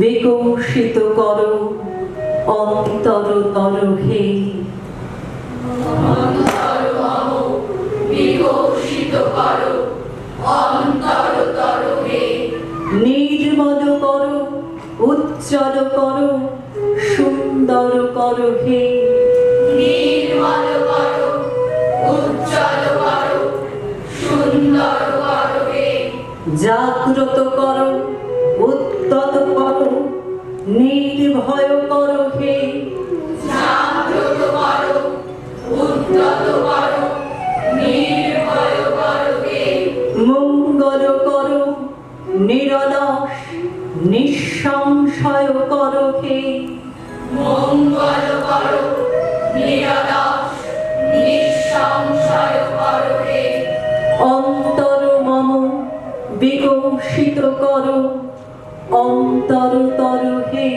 বিকশিত করো অন্তর তর হে। নির্মল করো উজ্জ্বল করো সুন্দর করো হে। নির্মল করো উজ্জ্বল করো। জাগ্রত করো উত্তত করো নির্ভয় করো হে। জাগ্রত করো উদ্যত করো নির্ভয় করো হে। মঙ্গল করো নিরলস নিঃসংশয় করো হে। মঙ্গল করো নিরলস নিঃসংশয় করো হে। অন্তর মম বিকশিত করো অন্তর তর হে।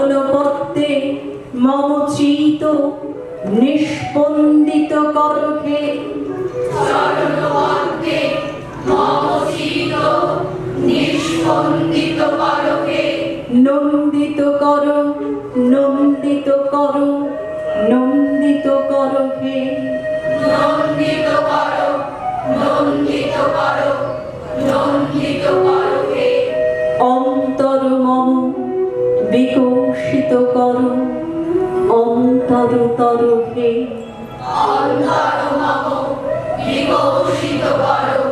চরণ পদ্মে মম নিষ্পন্দিত করো হে চরণ মধ্যে মম চিত নিষ্পন্দিত করো হে নন্দিত করো নন্দিত করো নন্দিত করো হে। নন্দিত করো নন্দিত করো। বিকশিত কর। অন্তর তরুকে অন্তর বিকশিত করো।